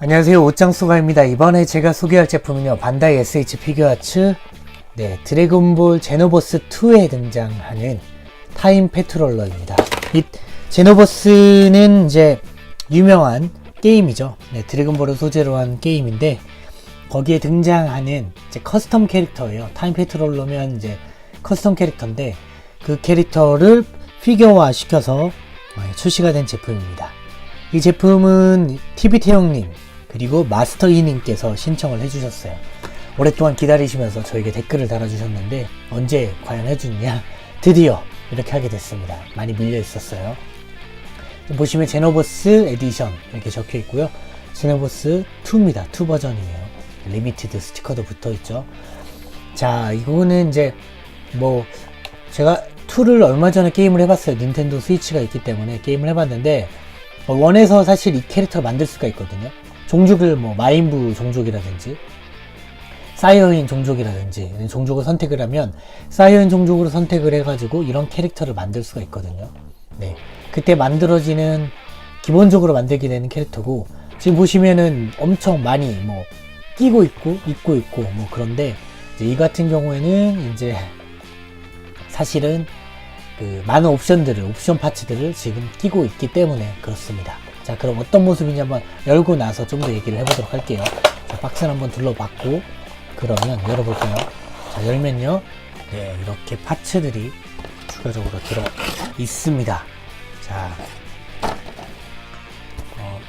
안녕하세요. 옷장수가입니다. 이번에 제가 소개할 제품은요. 반다이 SH 피규어아츠 네, 드래곤볼 제노버스 2에 등장하는 타임 페트롤러입니다. 이 제노버스는 이제 유명한 게임이죠. 네, 드래곤볼을 소재로 한 게임인데 거기에 등장하는 이제 커스텀 캐릭터예요. 타임 페트롤러면 이제 커스텀 캐릭터인데 그 캐릭터를 피규어화 시켜서 어, 출시가 된 제품입니다. 이 제품은 TV태형님 그리고 마스터이님께서 신청을 해주셨어요. 오랫동안 기다리시면서 저에게 댓글을 달아주셨는데 언제 과연 해주느냐 드디어 이렇게 하게 됐습니다. 많이 밀려 있었어요. 보시면 제노버스 에디션 이렇게 적혀 있고요. 제노버스 2입니다. 2 버전이에요. 리미티드 스티커도 붙어 있죠. 자, 이거는 이제 뭐 제가 2를 얼마 전에 게임을 해봤어요. 닌텐도 스위치가 있기 때문에 게임을 해봤는데 어, 원에서 사실 이 캐릭터를 만들 수가 있거든요. 종족을 뭐 마인부 종족이라든지 사이어인 종족이라든지 종족을 선택을 하면 사이어인 종족으로 선택을 해가지고 이런 캐릭터를 만들 수가 있거든요. 네, 그때 만들어지는 기본적으로 만들게 되는 캐릭터고 지금 보시면은 엄청 많이 뭐 끼고 있고 입고 있고 뭐 그런데 이 같은 경우에는 이제 사실은 그 많은 옵션들을 옵션 파츠들을 지금 끼고 있기 때문에 그렇습니다. 자 그럼 어떤 모습이냐 한번 열고 나서 좀 더 얘기를 해보도록 할게요. 자 박스를 한번 둘러봤고 그러면 열어볼까요? 자 열면요, 네 이렇게 파츠들이 추가적으로 들어 있습니다. 자 어,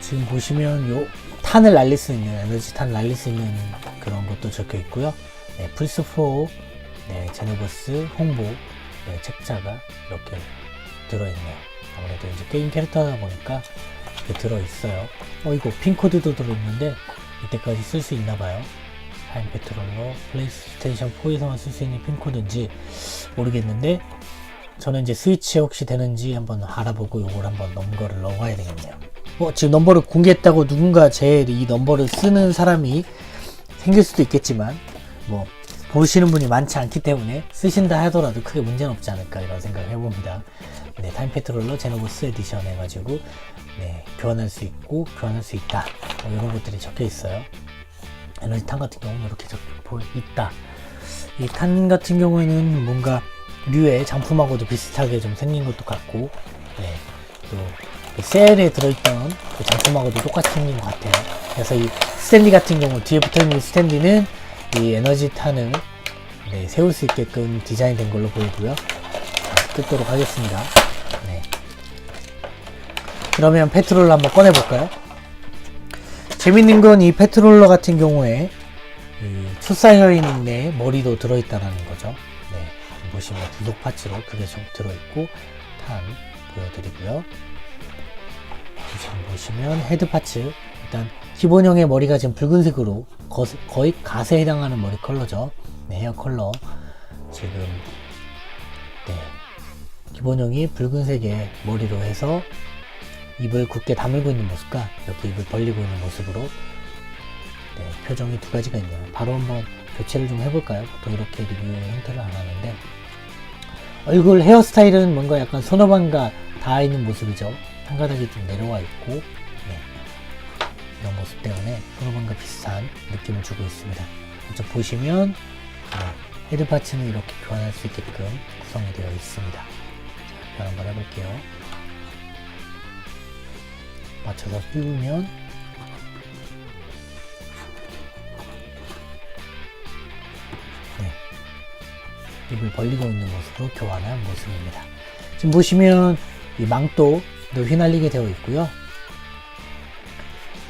지금 보시면 요 탄을 날릴 수 있는 에너지 탄 날릴 수 있는 그런 것도 적혀 있고요. 네, 플스4 네, 제노버스 홍보 네, 책자가 이렇게 들어있네요. 아무래도 이제 게임 캐릭터다 보니까 들어있어요. 어, 이거 핀코드도 들어있는데 이때까지 쓸 수 있나봐요. 타임 페트롤러 플레이스테이션 4에서만 쓸 수 있는 핀코드인지 모르겠는데 저는 이제 스위치에 혹시 되는지 한번 알아보고 요걸 한번 넘버를 넣어야 되겠네요. 어, 지금 넘버를 공개했다고 누군가 제 이 넘버를 쓰는 사람이 생길 수도 있겠지만 뭐 보시는 분이 많지 않기 때문에 쓰신다 하더라도 크게 문제는 없지 않을까 이런 생각을 해봅니다. 네, 타임 페트롤러 제노버스 에디션 해가지고 네, 교환할 수 있고 교환할 수 있다 뭐 이런 것들이 적혀 있어요. 에너지 탄 같은 경우는 이렇게 적혀 있다. 이 탄 같은 경우에는 뭔가 류의 장품하고도 비슷하게 좀 생긴 것도 같고 네, 또그 셀에 들어있던 그 장품하고도 똑같이 생긴 것 같아요. 그래서 이 스탠리 같은 경우 뒤에 붙어있는 스탠리는 이 에너지 탄을 네, 세울 수 있게끔 디자인된 걸로 보이고요. 자, 뜯도록 하겠습니다. 네. 그러면 페트롤러 한번 꺼내볼까요? 재밌는 건 이 페트롤러 같은 경우에 이 투사혀인의 머리도 들어있다는 거죠. 네. 보시면 부속 파츠로 그게 좀 들어있고 탄 보여드리고요. 지금 보시면 헤드 파츠. 일단 기본형의 머리가 지금 붉은색으로 거, 거의 갓에 해당하는 머리 컬러죠. 네, 헤어 컬러. 지금 네. 기본형이 붉은색의 머리로 해서 입을 굳게 다물고 있는 모습과 이렇게 입을 벌리고 있는 모습으로 네, 표정이 두 가지가 있네요. 바로 한번 교체를 좀 해볼까요? 보통 이렇게 리뷰의 형태를 안 하는데. 얼굴 헤어스타일은 뭔가 약간 손오반가 닿아 있는 모습이죠 한 가닥이 좀 내려와 있고 네. 이런 모습 때문에 프로반과 비슷한 느낌을 주고 있습니다. 먼저 보시면 네. 헤드 파츠는 이렇게 교환할 수 있게끔 구성이 되어 있습니다. 자, 교환 한번 해볼게요. 맞춰서 끼우면 네. 입을 벌리고 있는 모습으로 교환한 모습입니다. 지금 보시면 이 망토 도 휘날리게 되어 있고요.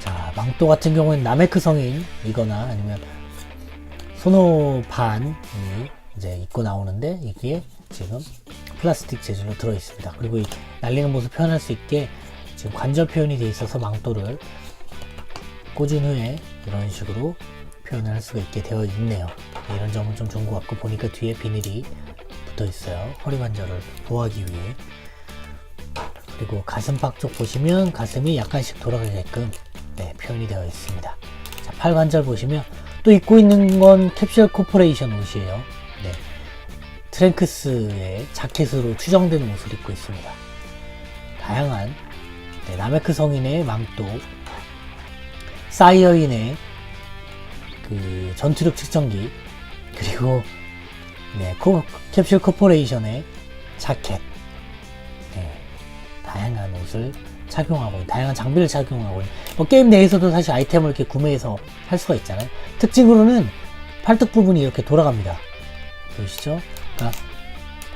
자, 망토 같은 경우는 나메크 성인이거나 아니면 소노반이 이제 입고 나오는데 이게 지금 플라스틱 재질로 들어 있습니다. 그리고 이 날리는 모습 표현할 수 있게 지금 관절 표현이 되어 있어서 망토를 꽂은 후에 이런 식으로 표현을 할 수가 있게 되어 있네요. 이런 점은 좀 좋은 것 같고 보니까 뒤에 비닐이 붙어 있어요. 허리 관절을 보호하기 위해 그리고 가슴팍 쪽 보시면 가슴이 약간씩 돌아가게끔 네, 표현이 되어 있습니다. 자, 팔 관절 보시면 또 입고 있는 건 캡슐 코퍼레이션 옷이에요. 네. 트랭크스의 자켓으로 추정되는 옷을 입고 있습니다. 다양한 네, 나메크 성인의 망토 사이어인의 그 전투력 측정기 그리고 네, 코, 캡슐 코퍼레이션의 자켓 네, 옷을 착용하고 다양한 장비를 착용하고 뭐 게임 내에서도 사실 아이템을 이렇게 구매해서 할 수가 있잖아요 특징으로는 팔뚝 부분이 이렇게 돌아갑니다 보이시죠? 그러니까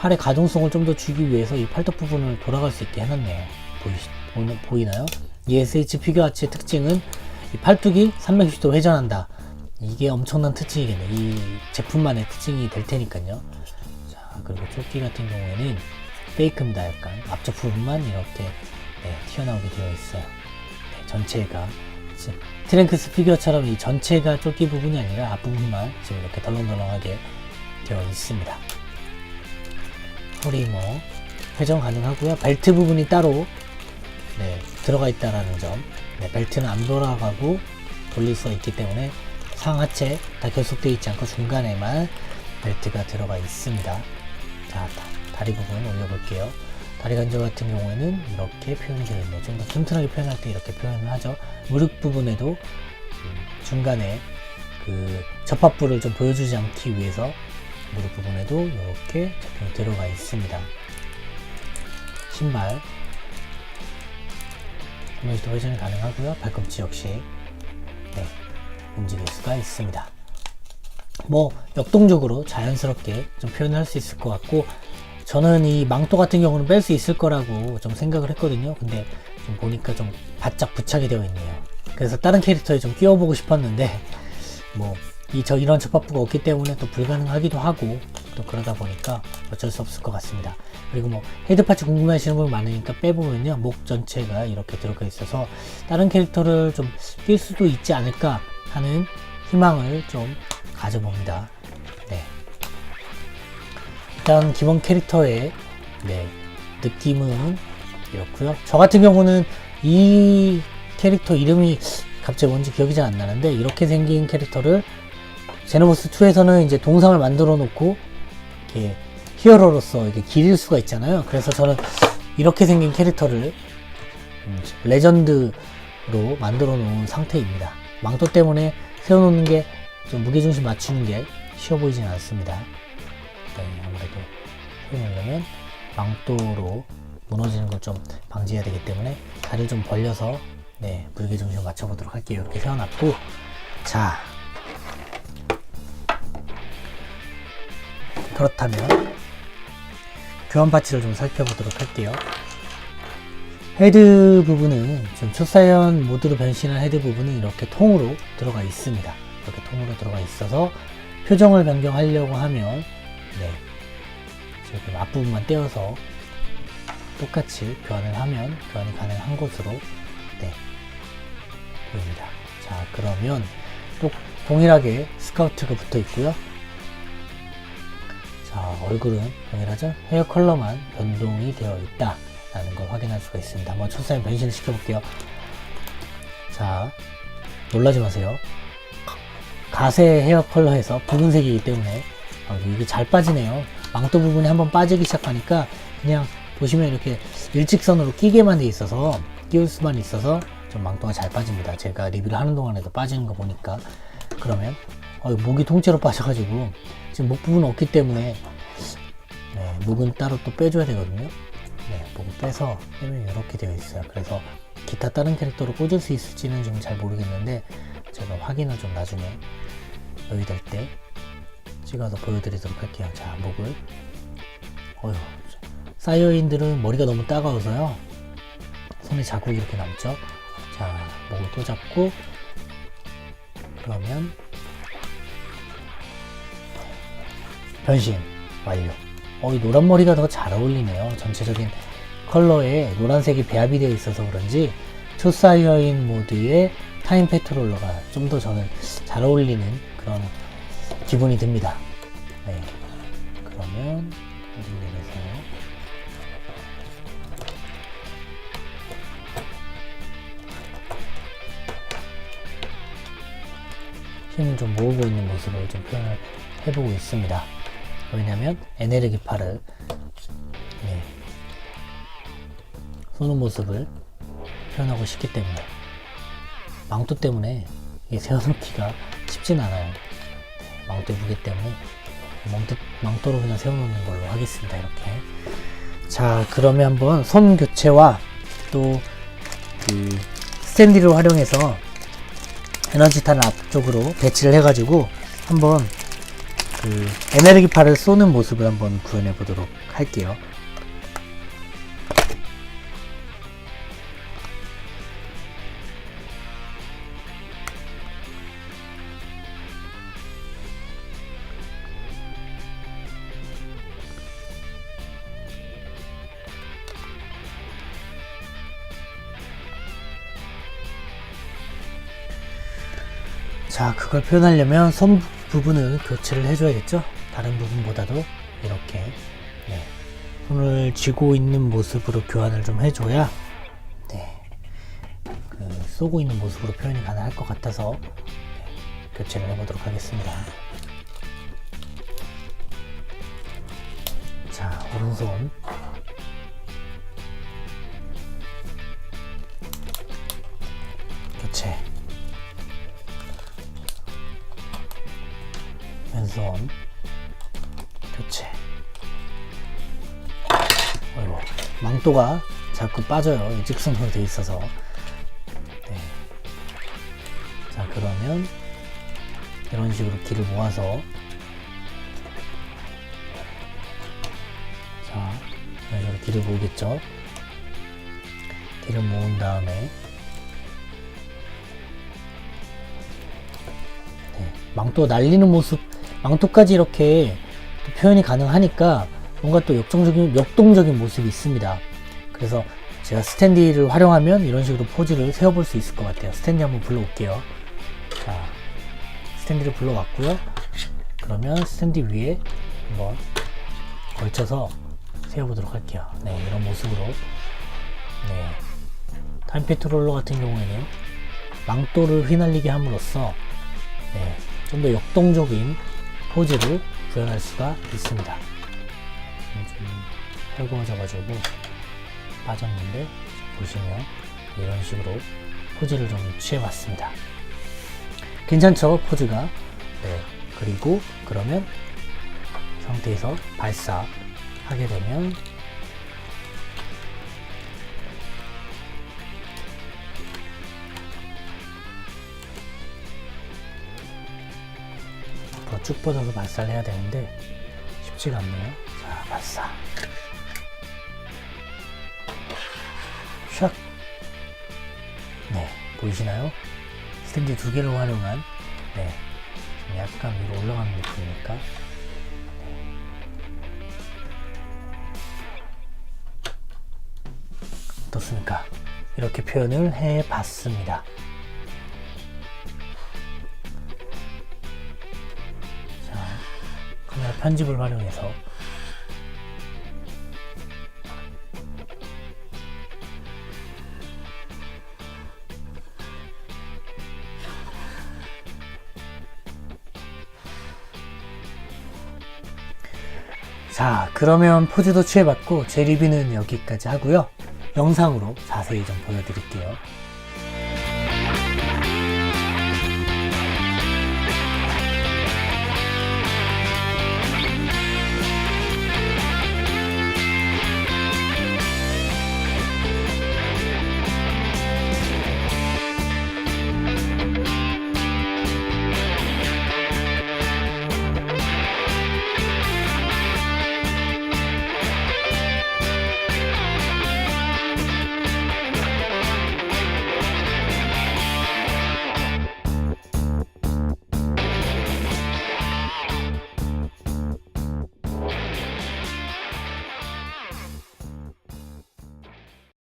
팔의 가동성을 좀 더 주기 위해서 이 팔뚝 부분을 돌아갈 수 있게 해놨네요 보이시, 보는- 보이나요? 이 SH 피규어아츠의 특징은 이 팔뚝이 360도 회전한다 이게 엄청난 특징이겠네. 이 제품만의 특징이 될 테니까요. 자, 그리고 조끼 같은 경우에는 페이크입니다. 약간 앞쪽 부분만 이렇게 네, 튀어나오게 되어 있어요. 네, 전체가 지- 트랭크스 피규어처럼 이 전체가 조끼 부분이 아니라 앞부분만 지금 이렇게 덜렁덜렁하게 되어 있습니다. 허리 뭐 회전 가능하고요. 벨트 부분이 따로 네, 들어가 있다라는 점. 네, 벨트는 안 돌아가고 돌릴 수 있기 때문에 상하체 다 결속되어 있지 않고 중간에만 벨트가 들어가 있습니다. 자, 다, 다리 부분 올려볼게요. 다리 간절 같은 경우에는 이렇게 표현이 있네요. 좀더 튼튼하게 표현할 때 이렇게 표현을 하죠. 무릎 부분에도 음, 중간에 그 접합부를 좀 보여주지 않기 위해서 무릎 부분에도 이렇게 제품이 들어가 있습니다. 신발 360도 회전이 가능하고요. 발꿈치 역시 네, 움직일 수가 있습니다. 뭐 역동적으로 자연스럽게 좀 표현할 수 있을 것 같고 저는 이 망토 같은 경우는 뺄 수 있을 거라고 좀 생각을 했거든요. 근데 좀 보니까 좀 바짝 부착이 되어 있네요. 그래서 다른 캐릭터에 좀 끼워보고 싶었는데 뭐 이 저 이런 접합부가 없기 때문에 또 불가능하기도 하고 또 그러다 보니까 어쩔 수 없을 것 같습니다. 그리고 뭐 헤드 파츠 궁금해하시는 분 많으니까 빼보면요 목 전체가 이렇게 들어가 있어서 다른 캐릭터를 좀 낄 수도 있지 않을까 하는 희망을 좀 가져봅니다. 네. 일단 기본 캐릭터의 네, 느낌은 이렇고요. 저 같은 경우는 이 캐릭터 이름이 갑자기 뭔지 기억이 잘 안 나는데 이렇게 생긴 캐릭터를 제노버스 2에서는 이제 동상을 만들어 놓고 이렇게 히어로로서 이렇게 기릴 수가 있잖아요. 그래서 저는 이렇게 생긴 캐릭터를 음, 레전드로 만들어 놓은 상태입니다. 망토 때문에 세워놓는 게 좀 무게중심 맞추는 게 쉬워 보이진 않습니다. 세우려면 망토로 무너지는 걸 좀 방지해야 되기 때문에 다리를 좀 벌려서 네, 무게중심을 맞춰보도록 할게요. 이렇게 세워놨고 자 그렇다면 교환 파츠를 좀 살펴보도록 할게요. 헤드 부분은 좀 초사연 모드로 변신한 헤드 부분이 이렇게 통으로 들어가 있습니다. 이렇게 통으로 들어가 있어서 표정을 변경하려고 하면 네 지금 앞부분만 떼어서 똑같이 교환을 하면 교환이 가능한 곳으로 네 보입니다. 자 그러면 또 동일하게 스카우트가 붙어 있고요. 자, 얼굴은 동일하죠? 헤어 컬러만 변동이 되어 있다. 라는 걸 확인할 수가 있습니다. 한번 초사인 변신을 시켜볼게요. 자, 놀라지 마세요. 가세 헤어 컬러에서 붉은색이기 때문에 아, 이게 잘 빠지네요. 망토 부분이 한번 빠지기 시작하니까 그냥 보시면 이렇게 일직선으로 끼게만 돼 있어서 끼울 수만 있어서 좀 망토가 잘 빠집니다. 제가 리뷰를 하는 동안에도 빠지는 거 보니까 그러면 어, 목이 통째로 빠져가지고 지금 목 부분 없기 때문에 네, 목은 따로 또 빼줘야 되거든요. 네, 목을 빼서 빼면 이렇게 되어 있어요. 그래서 기타 다른 캐릭터로 꽂을 수 있을지는 좀 잘 모르겠는데 제가 확인을 좀 나중에 여유 될때 찍어서 보여드리도록 할게요. 자, 목을 어휴 사이어인들은 머리가 너무 따가워서요. 손에 자국이 이렇게 남죠. 자, 목을 또 잡고 그러면 변신 완료. 어, 이 노란 머리가 더 잘 어울리네요. 전체적인 컬러에 노란색이 배합이 되어 있어서 그런지 초사이어인 모드의 타임 페트롤러가 좀 더 저는 잘 어울리는 그런 기분이 듭니다. 네. 그러면 어디 내려서 힘을 좀 모으고 있는 모습을 좀 표현을 해보고 있습니다. 왜냐면 에네르기파를 네, 쏘는 모습을 표현하고 싶기 때문에 망토 때문에 이게 세워놓기가 쉽진 않아요. 망토의 무게 때문에 망토, 망토로 그냥 세워놓는 걸로 하겠습니다. 이렇게. 자, 그러면 한번 손 교체와 또 그 스탠디를 활용해서 에너지탄을 앞쪽으로 배치를 해가지고 한번 그 에너지파를 쏘는 모습을 한번 구현해 보도록 할게요. 그걸 표현하려면 손 부분을 교체를 해줘야겠죠? 다른 부분보다도 이렇게. 네, 손을 쥐고 있는 모습으로 교환을 좀 해줘야 네, 그 쏘고 있는 모습으로 표현이 가능할 것 같아서 네, 교체를 해보도록 하겠습니다. 자, 오른손 왼손 교체 어이구 망토가 자꾸 빠져요. 이 직선으로 돼 있어서. 네. 자 그러면 이런 식으로 길을 모아서. 자 이런 식으로 길을 모으겠죠? 길을 모은 다음에. 네, 망토 날리는 모습, 망토까지 이렇게 또 표현이 가능하니까 뭔가 또 역동적인, 역동적인 모습이 있습니다. 그래서 제가 스탠디를 활용하면 이런 식으로 포즈를 세워볼 수 있을 것 같아요. 스탠디 한번 불러올게요. 자, 스탠디를 불러왔고요. 그러면 스탠디 위에 한번 걸쳐서 세워보도록 할게요. 네, 이런 모습으로. 네. 타임 페트롤러 같은 경우에는 망토를 휘날리게 함으로써 네, 좀 더 역동적인 포즈를 구현할 수가 있습니다. 좀 헐거워져가지고 빠졌는데 보시면 이런 식으로 포즈를 좀 취해봤습니다. 괜찮죠? 포즈가. 네. 그리고 그러면 상태에서 발사하게 되면 쭉 뻗어서 발사를 해야 되는데 쉽지가 않네요. 자, 발사. 샥. 네, 보이시나요? 스탠디 두 개를 활용한 네, 좀 약간 위로 올라가는 느낌이니까. 어떻습니까? 이렇게 표현을 해봤습니다. 편집을 활용해서 자, 그러면 포즈도 취해봤고 제 리뷰는 여기까지 하고요. 영상으로 자세히 좀 보여드릴게요.